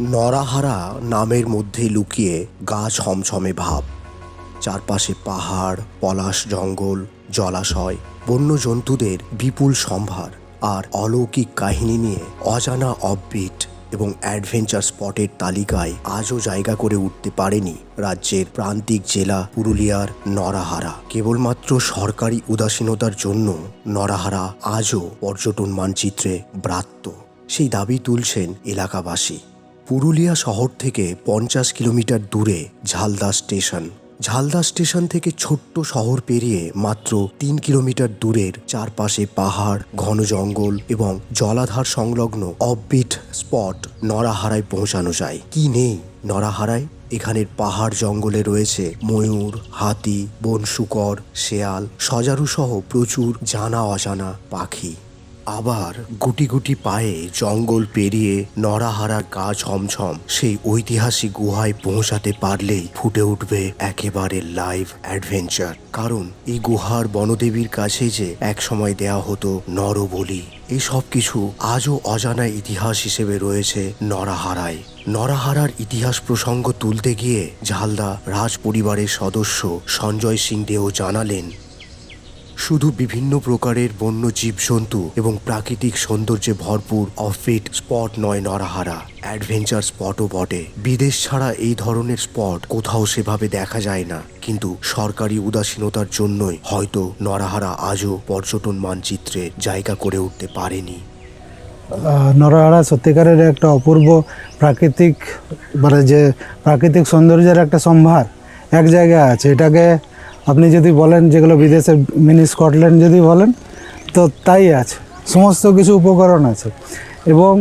নরাহারা নামের মধ্যে লুকিয়ে গা ছমছমে ভাব। চারপাশে পাহাড়, পলাশ জঙ্গল, জলাশয় বন্য জন্তুদের বিপুল সম্ভার আর অলৌকিক কাহিনী নিয়ে অজানা অববিট এবং অ্যাডভেঞ্চার স্পটের তালিকায় আজও জায়গা করে উঠতে পারেনি রাজ্যের প্রান্তিক জেলা পুরুলিয়ার নরাহারা কেবলমাত্র সরকারি উদাসীনতার জন্য নরাহারা আজও পর্যটন মানচিত্রে ব্রাত্য। সেই দাবি তুলছেন এলাকাবাসী। পুরুলিয়া শহর থেকে পঞ্চাশ কিলোমিটার দূরে ঝালদা স্টেশন। ঝালদা স্টেশন থেকে ছোট্ট শহর পেরিয়ে মাত্র তিন কিলোমিটার দূরের চারপাশে পাহাড়, ঘন জঙ্গল এবং জলাধার সংলগ্ন অববিট স্পট নরাহারায় পৌঁছানো যায়। কি নেই নরাহারায় এখানের পাহাড় জঙ্গলে রয়েছে ময়ূর, হাতি বন শুকর শেয়াল সজারু সহ প্রচুর জানা অজানা পাখি। আবার গুটি গুটি পায়ে জঙ্গল পেরিয়ে নরাহারার গা ছমছম সেই ঐতিহাসিক গুহায় পৌঁছাতে পারলেই ফুটে উঠবে একেবারে লাইভ অ্যাডভেঞ্চার কারণ এই গুহার বনদেবীর কাছে যে একসময় দেয়া হতো নরবলি এই সব কিছু আজও অজানা ইতিহাস হিসেবে রয়েছে নরাহারায় নরাহারার ইতিহাস প্রসঙ্গ তুলতে গিয়ে ঝালদা রাজ পরিবারের সদস্য সঞ্জয় সিং দেও জানালেন শুধু বিভিন্ন প্রকারের বন্য জীবজন্তু এবং প্রাকৃতিক সৌন্দর্যে ভরপুর অফিট স্পট নয় নরাহারা। অ্যাডভেঞ্চার স্পটও বটে। বিদেশ ছাড়া এই ধরনের স্পট কোথাও সেভাবে দেখা যায় না। কিন্তু সরকারি উদাসীনতার জন্যই হয়তো নরাহারা আজও পর্যটন মানচিত্রে জায়গা করে উঠতে পারেনি। নরহারা সত্যিকারের একটা অপূর্ব প্রাকৃতিক মানে যে প্রাকৃতিক সৌন্দর্যের একটা সম্ভার এক জায়গায় আছে। এটাকে আপনি যদি বলেন যেগুলো বিদেশে মিনি স্কটল্যান্ড যদি বলেন, তো তাই আছে। সমস্ত কিছু উপকরণ আছে। এবং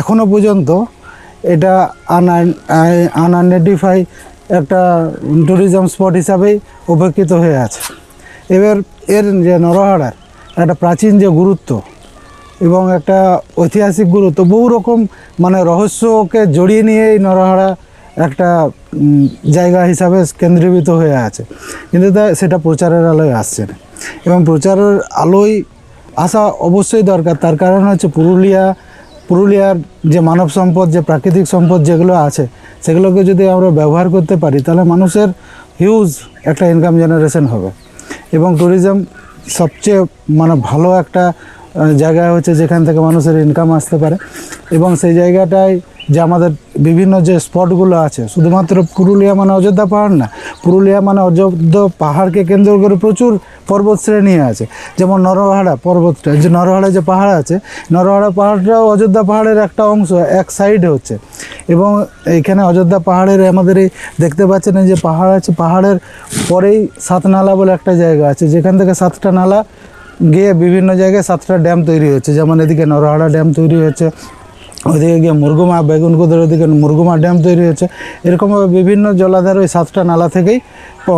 এখনও পর্যন্ত এটা আনআইডেন্টিফাই একটা ট্যুরিজম স্পট হিসাবেই উপেক্ষিত হয়ে আছে। এবার এর যে নরহাড়ার একটা প্রাচীন যে গুরুত্ব এবং একটা ঐতিহাসিক গুরুত্ব, বহু রকম মানে রহস্যকে জড়িয়ে নিয়ে এই নরহাড়া একটা জায়গা হিসাবে কেন্দ্রীভূত হয়ে আছে। কিন্তু তা সেটা প্রচারের আলোয় আসছে না। এবং প্রচারের আলোয় আসা অবশ্যই দরকার। তার কারণ হচ্ছে পুরুলিয়া, পুরুলিয়ার যে মানব সম্পদ, যে প্রাকৃতিক সম্পদ যেগুলো আছে, সেগুলোকে যদি আমরা ব্যবহার করতে পারি, তাহলে মানুষের হিউজ একটা ইনকাম জেনারেশন হবে। এবং ট্যুরিজম সবচেয়ে মানে ভালো একটা জায়গা হচ্ছে যেখান থেকে মানুষের ইনকাম আসতে পারে। এবং সেই জায়গাটায় যে আমাদের বিভিন্ন যে স্পটগুলো আছে, শুধুমাত্র পুরুলিয়া মানে অযোধ্যা পাহাড় না, পুরুলিয়া মানে অযোধ্যা পাহাড়কে কেন্দ্র করে প্রচুর পর্বত শ্রেণি আছে। যেমন নরহাড়া পর্বতটা যে নরহাড়া যে পাহাড় আছে নরহাড়া পাহাড়টাও অযোধ্যা পাহাড়ের একটা অংশ, এক সাইডে হচ্ছে। এবং এইখানে অযোধ্যা পাহাড়ের আমাদের এই দেখতে পাচ্ছেন যে পাহাড় আছে, পাহাড়ের পরেই সাতনালা বলে একটা জায়গা আছে, যেখান থেকে সাতটা নালা গিয়ে বিভিন্ন জায়গায় সাতটা ড্যাম তৈরি হচ্ছে। যেমন এদিকে নরহাড়া ড্যাম তৈরি হচ্ছে ওইদিকে গিয়ে মুরগুমা, বেগুনকুদের ওদিকে মুরগুমা ড্যাম তৈরি হচ্ছে এরকমভাবে বিভিন্ন জলাধার ওই সাতটা নালা থেকেই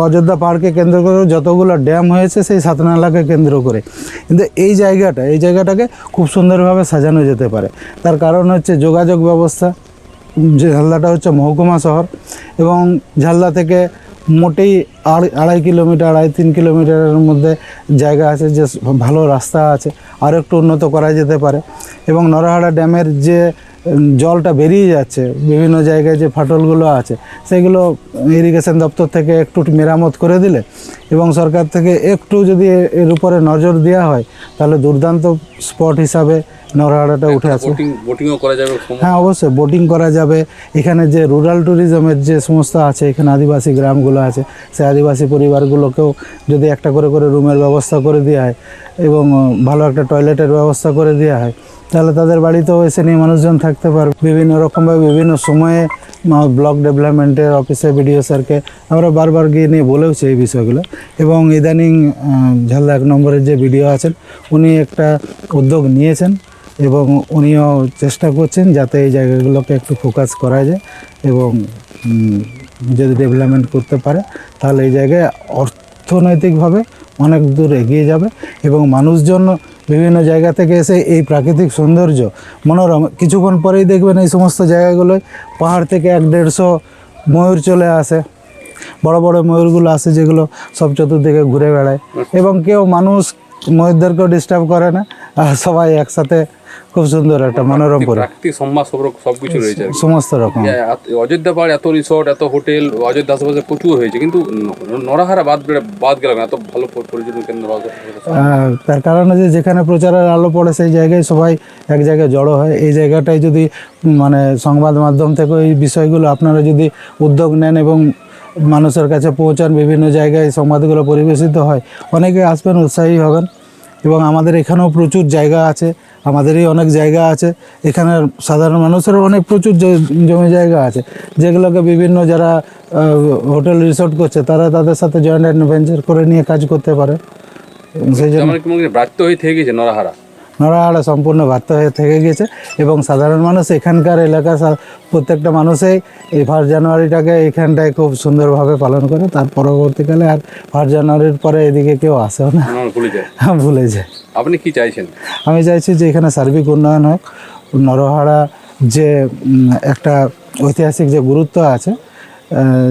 অযোধ্যা পাহাড়কে কেন্দ্র করে যতগুলো ড্যাম হয়েছে সেই সাত নালাকে কেন্দ্র করে। কিন্তু এই জায়গাটা, এই জায়গাটাকে খুব সুন্দরভাবে সাজানো যেতে পারে। তার কারণ হচ্ছে যোগাযোগ ব্যবস্থা ঝালদাটা হচ্ছে মহকুমা শহর এবং ঝালদা থেকে মোটেই আড়াই আড়াই কিলোমিটার আড়াই তিন কিলোমিটারের মধ্যে জায়গা আছে যে ভালো রাস্তা আছে আরও একটু উন্নত করা যেতে পারে। এবং নরহাড়া ড্যামের যে জলটা বেরিয়ে যাচ্ছে বিভিন্ন জায়গায় যে ফাটলগুলো আছে সেগুলো ইরিগেশন দপ্তর থেকে একটু মেরামত করে দিলে এবং সরকার থেকে একটু যদি এর উপরে নজর দেওয়া হয় তাহলে দুর্দান্ত স্পট হিসাবে নরহাড়াটা উঠে আসবে বোটিংও করা যাবে হ্যাঁ অবশ্যই বোটিং করা যাবে। এখানে যে রুরাল ট্যুরিজমের যে সমস্ত আছে এখানে আদিবাসী গ্রামগুলো আছে সেই আদিবাসী পরিবারগুলোকেও যদি একটা করে করে রুমের ব্যবস্থা করে দেওয়া হয় এবং ভালো একটা টয়লেটের ব্যবস্থা করে দেওয়া হয়, তাহলে তাদের বাড়িতেও এসে নিয়ে মানুষজন থাকতে পারবে। বিভিন্ন রকমভাবে বিভিন্ন সময়ে ব্লক ডেভেলপমেন্টের অফিসে বিডিও স্যারকে আমরা বারবার গিয়ে নিয়ে বলেওছি এই বিষয়গুলো। এবং ইদানিং ঝালদা এক নম্বরের যে বিডিও আছেন, উনি একটা উদ্যোগ নিয়েছেন এবং উনিও চেষ্টা করছেন যাতে এই জায়গাগুলোকে একটু ফোকাস করা যায় এবং যদি ডেভেলপমেন্ট করতে পারে, তাহলে এই জায়গায় অর্থনৈতিকভাবে অনেক দূর এগিয়ে যাবে এবং মানুষজন বিভিন্ন জায়গা থেকে এসে এই প্রাকৃতিক সৌন্দর্য, মনোরম, কিছুক্ষণ পরেই দেখবেন এই সমস্ত জায়গাগুলোয় পাহাড় থেকে এক দেড়শো ময়ূর চলে আসে। বড় বড় ময়ূরগুলো আসে যেগুলো সব চতুর্দিকে ঘুরে বেড়ায়। এবং কেউ মানুষ ময়ূরদেরকেও ডিস্টার্ব করে না সবাই একসাথে খুব সুন্দর একটা মনোরম পরি প্রাকৃতিক সম্মান সব সবকিছু রয়েছে সমস্ত রকম। অযোধ্যা পাহাড় এত রিসোর্ট এত হোটেল অযোধ্যা আশেপাশে প্রচুর হয়েছে। কিন্তু নরাহারা বাদ বাদ গেল না এত ভালো পর- পর্যটন কেন্দ্র তার কারণ যে যেখানে প্রচারের আলো পড়ে সেই জায়গায় সবাই এক জায়গায় জড়ো হয়। এই জায়গাটায় যদি মানে সংবাদ মাধ্যম থেকে এই বিষয়গুলো আপনারা যদি উদ্যোগ নেন এবং মানুষের কাছে পৌঁছান বিভিন্ন জায়গায় সংবাদগুলো পরিবেশিত হয় অনেকে আসবেন উৎসাহী হবেন। এবং আমাদের এখানেও প্রচুর জায়গা আছে। আমাদেরই অনেক জায়গা আছে। এখানে সাধারণ মানুষেরও অনেক প্রচুর জমি জায়গা আছে। যেগুলোকে বিভিন্ন যারা হোটেল রিসোর্ট করছে, তারা তাদের সাথে জয়েন্ট অ্যাডভেঞ্চার করে নিয়ে কাজ করতে পারে। সেই জন্য মনে ব্রাত্য হয়ে থেকে গেছে নরাহারা? নড়াহাড়া সম্পূর্ণ বার্তা হয়ে থেকে গেছে এবং সাধারণ মানুষ এখানকার এলাকার প্রত্যেকটা মানুষেই এই ফার্স্ট জানুয়ারিটাকে এখানটায় খুব সুন্দরভাবে পালন করে। তার পরবর্তীকালে আর ফার্স্ট জানুয়ারির পরে এদিকে কেউ আসেও না। আমার ভুলে যায়। আপনি কি চাইছেন? আমি চাইছি যে এখানে সার্বিক উন্নয়ন হোক। নরহাড়া যে একটা ঐতিহাসিক যে গুরুত্ব আছে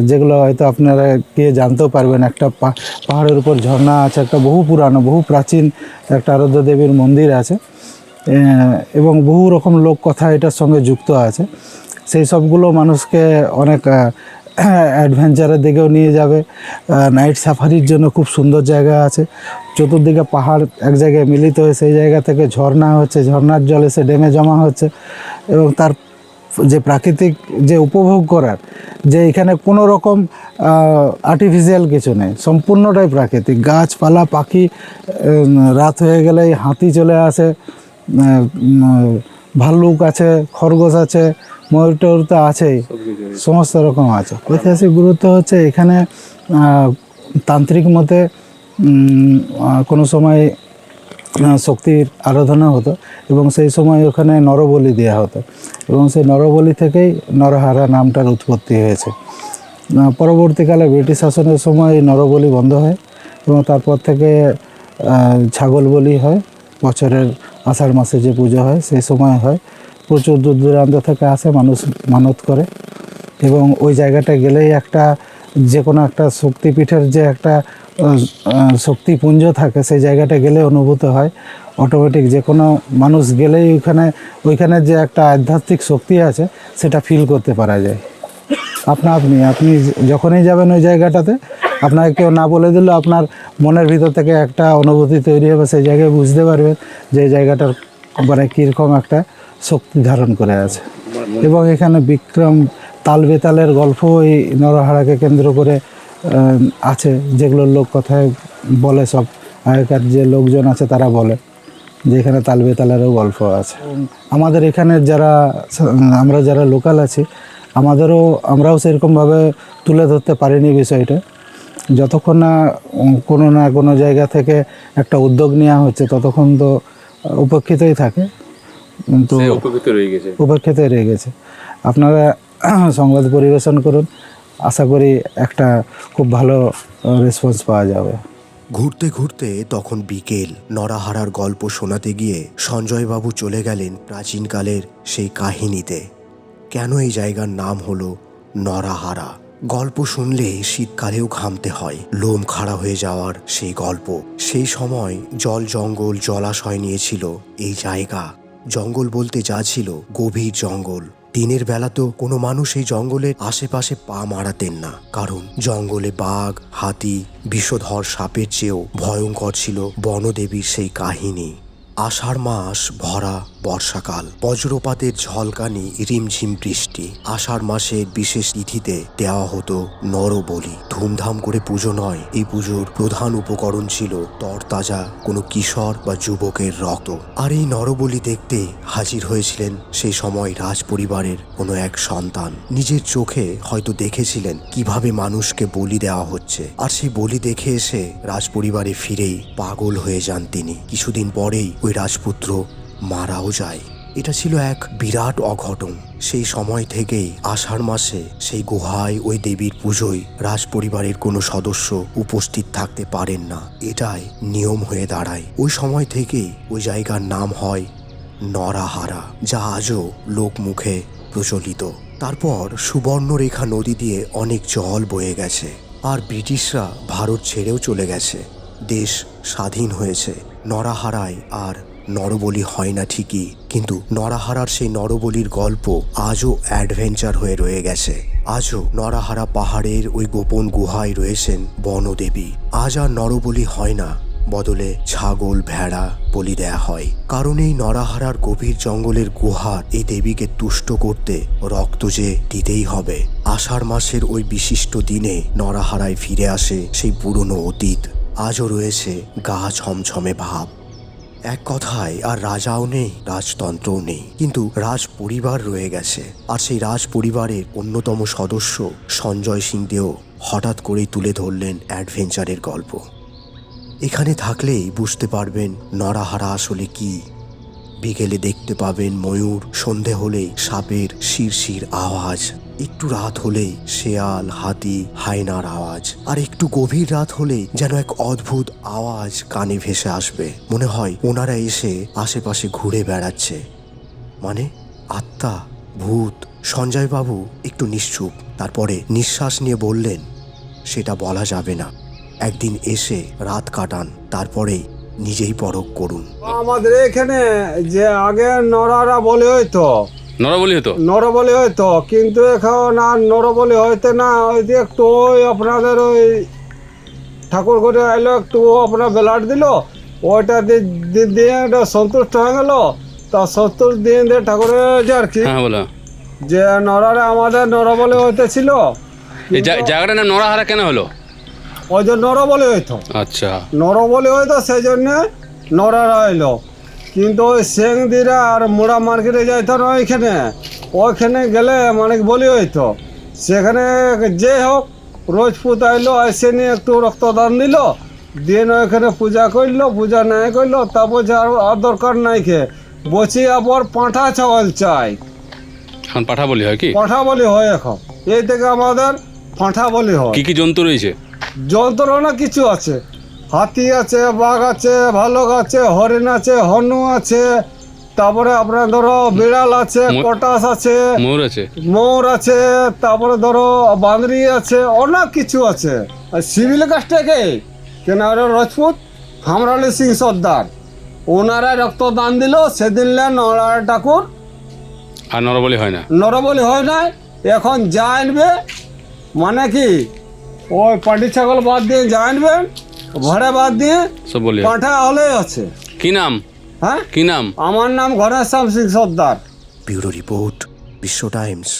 যেগুলো হয়তো আপনারা গিয়ে জানতেও পারবেন, একটা পাহাড়ের উপর ঝর্ণা আছে, একটা বহু পুরানো, বহু প্রাচীন একটা আরাধ্য দেবীর মন্দির আছে। এবং বহু রকম লোক কথা এটার সঙ্গে যুক্ত আছে। সেই সবগুলো মানুষকে অনেক অ্যাডভেঞ্চারের দিকেও নিয়ে যাবে। নাইট সাফারির জন্য খুব সুন্দর জায়গা আছে। চতুর্দিকে পাহাড় এক জায়গায় মিলিত হয়ে সেই জায়গা থেকে ঝর্ণা হচ্ছে, ঝর্ণার জল এসে ড্যামে জমা হচ্ছে। এবং তার যে প্রাকৃতিক যে উপভোগ করার যে এখানে কোনো রকম আর্টিফিশিয়াল কিছু নেই সম্পূর্ণটাই প্রাকৃতিক। গাছপালা পাখি রাত হয়ে গেলেই হাতি চলে আসে ভাল্লুক আছে খরগোশ আছে ময়ূর টয়ূর তো আছেই সমস্ত রকম আছে। ঐতিহাসিক গুরুত্ব হচ্ছে এখানে তান্ত্রিক মতে কোনো সময় শক্তির আরাধনা হতো এবং সেই সময় ওখানে নরবলি দেওয়া হতো। এবং সেই নরবলি থেকেই নরহারা নামটার উৎপত্তি হয়েছে। পরবর্তীকালে ব্রিটিশ শাসনের সময় নরবলি বন্ধ হয় এবং তারপর থেকে ছাগল বলি হয়, বছরের আষাঢ় মাসে যে পুজো হয় সেই সময় হয়। প্রচুর দূর দূরান্ত থেকে আসে, মানুষ মানত করে এবং ওই জায়গাটা গেলেই একটা যে কোনো একটা শক্তিপীঠের যে একটা শক্তিপুঞ্জ থাকে সেই জায়গাটা গেলে অনুভূত হয়। অটোমেটিক যে কোনো মানুষ গেলেই ওইখানে ওইখানে যে একটা আধ্যাত্মিক শক্তি আছে, সেটা ফিল করতে পারা যায়। আপনা আপনি আপনি যখনই যাবেন ওই জায়গাটাতে, আপনাকে কেউ না বলে দিলেও আপনার মনের ভিতর থেকে একটা অনুভূতি তৈরি হবে, সেই জায়গায় বুঝতে পারবেন যে জায়গাটার মানে কীরকম একটা শক্তি ধারণ করে আছে। এবং এখানে বিক্রম তাল বেতালের গল্প এই নরহারাকে কেন্দ্র করে আছে যেগুলো লোক কথায় বলে সব আগেকার যে লোকজন আছে তারা বলে। যে এখানে তাল বেতালেরও গল্প আছে। আমাদের এখানে যারা আমরা যারা লোকাল আছি আমাদেরও আমরাও সেরকমভাবে তুলে ধরতে পারিনি বিষয়টা। যতক্ষণ না কোনো না কোনো জায়গা থেকে একটা উদ্যোগ নেওয়া হচ্ছে ততক্ষণ তো উপেক্ষিতই থাকে। কিন্তু সে উপকৃত রয়ে গেছে। উপেক্ষিত রয়ে গেছে। আপনারা সংবাদ পরিবেশন করুন। আশা করি একটা খুব ভালো রেসপন্স পাওয়া যাবে। ঘুরতে ঘুরতে তখন বিকেল নরাহারার গল্প শোনাতে গিয়ে সঞ্জয়বাবু চলে গেলেন প্রাচীনকালের সেই কাহিনীতে। কেন এই জায়গার নাম হলো নরাহারা গল্প শুনলে শীতকালেও ঘামতে হয়, লোম খাড়া হয়ে যাওয়ার সেই গল্প। সেই সময় জল জঙ্গল জলাশয় নিয়েছিল এই জায়গা। জঙ্গল বলতে যা ছিল গভীর জঙ্গল। দিনের বেলা তো কোনো মানুষ এই জঙ্গলের আশেপাশে পা মারাতেন না। কারণ জঙ্গলে বাঘ, হাতি, বিষধর সাপের চেয়েও ভয়ঙ্কর ছিল বনদেবীর সেই কাহিনী। আষাঢ় মাস ভরা বর্ষাকাল। বজ্রপাতের ঝলকানি, রিমঝিম বৃষ্টি। আষাঢ় মাসের বিশেষ তিথিতে দেওয়া হতো নরবলি। ধুমধাম করে পুজো নয়, এই পুজোর প্রধান উপকরণ ছিল তরতাজা কোনো কিশোর বা যুবকের রক্ত। আর এই নরবলি দেখতে হাজির হয়েছিলেন সেই সময় রাজ পরিবারের কোনো এক সন্তান। নিজের চোখে হয়তো দেখেছিলেন কীভাবে মানুষকে বলি দেওয়া হচ্ছে। আর সেই বলি দেখে এসে রাজপরিবারে ফিরেই পাগল হয়ে যান তিনি। কিছুদিন পরেই ওই রাজপুত্র মারাও যায়। এটা ছিল এক বিরাট অঘটন। সেই সময় থেকেই আষাঢ় মাসে সেই গুহায় ওই দেবীর পুজোয় রাজপরিবারের কোনো সদস্য উপস্থিত থাকতে পারেন না। এটাই নিয়ম হয়ে দাঁড়ায়। ওই সময় থেকেই ওই জায়গার নাম হয় নরাহারা, যা আজও লোক মুখে প্রচলিত। তারপর সুবর্ণরেখা নদী দিয়ে অনেক জল বয়ে গেছে আর ব্রিটিশরা ভারত ছেড়েও চলে গেছে। দেশ স্বাধীন হয়েছে নরাহারায় আর নরবলি হয় না ঠিকই, কিন্তু নরাহারার সেই নরবলির গল্প আজও অ্যাডভেঞ্চার হয়ে রয়ে গেছে। আজও নরাহারা পাহাড়ের ওই গোপন গুহায় রয়েছেন বনদেবী। আজ আর নরবলি হয় না, বদলে ছাগল, ভেড়া, বলি দেয়া হয়। কারণ এই নরাহারার গভীর জঙ্গলের গুহার এই দেবীকে তুষ্ট করতে রক্ত যে দিতেই হবে। আষাঢ় মাসের ওই বিশিষ্ট দিনে নরাহারায় ফিরে আসে সেই পুরনো অতীত। আজও রয়েছে গা ছমছমে ভাব। এক কথায়, আর রাজাও নেই, রাজতন্ত্রও নেই। কিন্তু রাজ পরিবার রয়ে গেছে। আর সেই রাজ পরিবারের অন্যতম সদস্য সঞ্জয় সিং দেও হঠাৎ করেই তুলে ধরলেন অ্যাডভেঞ্চারের গল্প। এখানে থাকলেই বুঝতে পারবেন নরাহারা আসলে কি। বিকেলে দেখতে পাবেন ময়ূর, সন্ধে হলেই সাপের শিরশির আওয়াজ। একটু রাত হলেই শেয়াল, হাতি, হায়নার আওয়াজ, আর একটু গভীর রাত হলেই যেন এক অদ্ভুত আওয়াজ কানে ভেসে আসবে। মনে হয় ওনারা এসে আশেপাশে ঘুরে বেড়াচ্ছে। মানে আত্মা, ভূত, সঞ্জয়বাবু একটু নিশ্চুপ। তারপরে নিঃশ্বাস নিয়ে বললেন, সেটা বলা যাবে না। একদিন এসে রাত কাটান, তারপরেই নিজেই পরখ করুন। আমাদের এখানে যে আগে নরারা বলে হইতো নরবলি হতো? নর বলে হইতো কিন্তু এখন আর নর বলে হইতে না ওই যে একটু ওই আপনাদের ওই ঠাকুর ঘরে এলো একটু আপনার বেলাট দিল ওইটা দিয়ে একটা সন্তুষ্ট হয়ে গেল। তা সন্তুষ্ট দিয়ে দিয়ে ঠাকুরের যে আর কি হ্যাঁ বলো। যে নরারে আমাদের নর বলে হইতেছিল এই জা- জায়গাটার নাম নরাহারা কেন হলো? ওই যে নর বলে হইতো। আচ্ছা। নর বলে হয়তো সেই জন্য নরারা এলো কিন্তু ওই সেং দিরা আর মোড়া মার্কেটে যাইতো না ওইখানে। ওইখানে গেলে মানে বলি হইতো সেখানে যে হোক রোজ পুত আইলো এসে নিয়ে একটু রক্তদান দিল দিয়ে না ওইখানে পূজা করল পূজা নাই করল তারপর যে আর আর দরকার নাই খে বসি আবার পাঁঠা ছাগল চাই। এখন পাঠা বলি হয় কি? পাঁঠা বলি হয় এখন। এই থেকে আমাদের পাঁঠা বলি হয়। কি কি জন্তু রয়েছে? যন্ত্রণা কিছু আছে। হাতি আছে বাঘ আছে ভালুক আছে হরিণ আছে হনু আছে তারপরে আপনার ধরো বিড়াল আছে কটাস আছে ময়ূর আছে। মোর আছে তারপরে ধরো বাঁদরি আছে অনেক কিছু আছে। আর সিভিল কাজটাকে কেন রাজপুত হামরালি সিং সর্দার। ওনারা রক্তদান দিল সেদিন নড়ার ঠাকুর। আর নরবলি হয় না। নরবলি হয় না এখন যা আনবে মানে কি? ওই পাটি ছাগল বাদ দিয়ে যা আনবেন ঘরে বাদ দিয়ে সব বলি পাঠা হলেই আছে। কি নাম? হ্যাঁ? কি নাম? আমার নাম Ghoreshyam Singh Sardar. Bureau report Bishwa Times.